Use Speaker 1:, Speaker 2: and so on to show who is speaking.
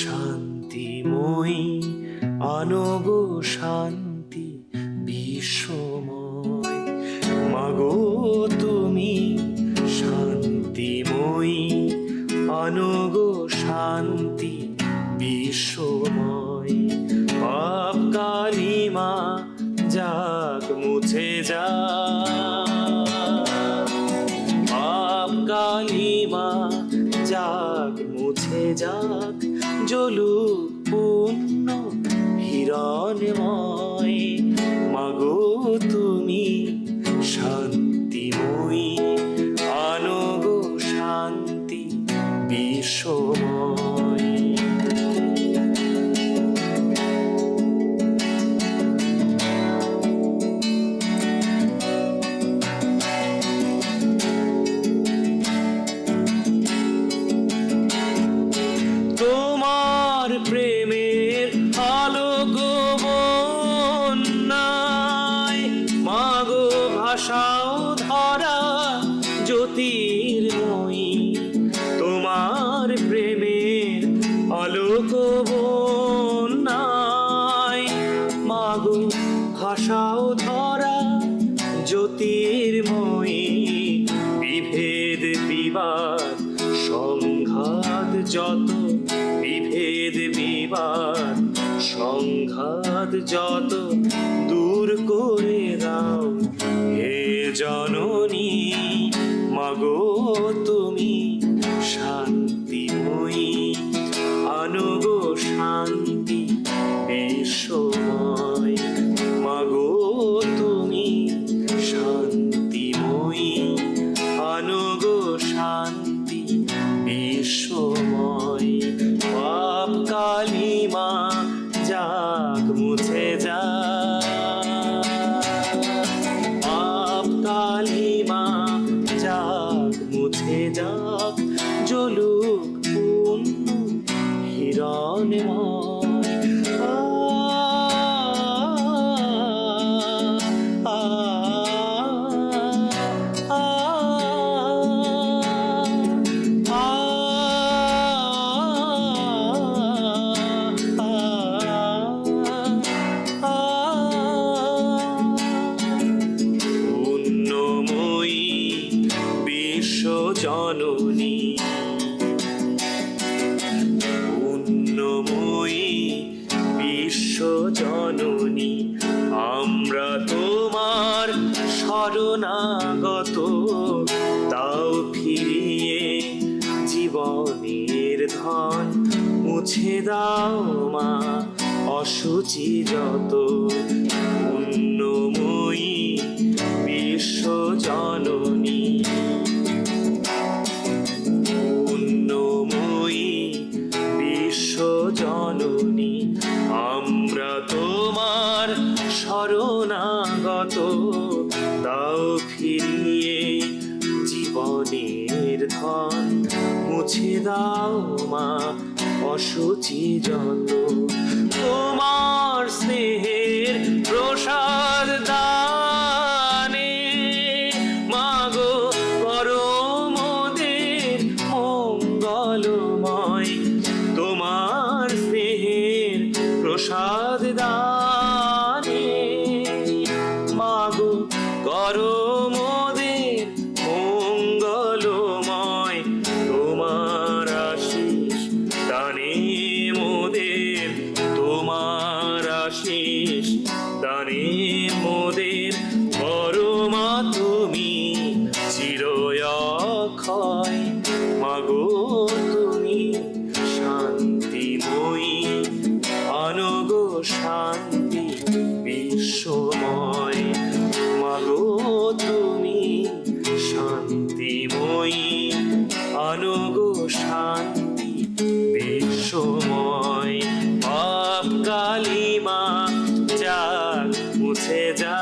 Speaker 1: শান্তিময়ী আনব শান্তি বিশ্বময়। মাগো তুমি শান্তিময়ী আনব শান্তি বিশ্বময়। পাপ কালিমা যাক মুছে যা। পাপ কালিমা যাক মুছে যাক জলুক পূর্ণ হিরণময়। মাগো ভাষাও ধরা জ্যোতির্ময়ী তোমার প্রেমের আলোক বন্যায় মাগো, ভাষাও ধরা জ্যোতির্ময়ী বিভেদ, বিবাদ, সংঘাত যত, বিভেদ, বিবাদ, সংঘাত যত দূর করে দাও। জননী, মাগো তুমি শান্তিময়ী। আনগো শান্তি বিশ্বময়, মাগো তুমি শান্তিময়ী। আনগো শান্তি বিশ্বময় পাপ কালিমা যাক মুছে জলুক পুণ্য হিরণময় জীবনের মুছে দাও মা অসুচি যত পুণ্যময়ী বিশ্ব জননী। পুণ্যময়ী বিশ্ব জননী, আমরা তোমার শরণাগত। দাও ফিরিয়ে জীবনের ধন। মুছে দাও মা অসুচি যত তোমার স্নেহের প্রসাদ দানে। মাগো পরমদের মঙ্গলময়। তোমার স্নেহের প্রসাদ দানে। মাগো করমদের মাগো তুমি, শান্তিময়ী। আনগো শান্তি, বিশ্বময়। মাগো তুমি, শান্তিময়ী। আনগো শান্তি, বিশ্বময়। পাপ কালিমা যাক মুছে যা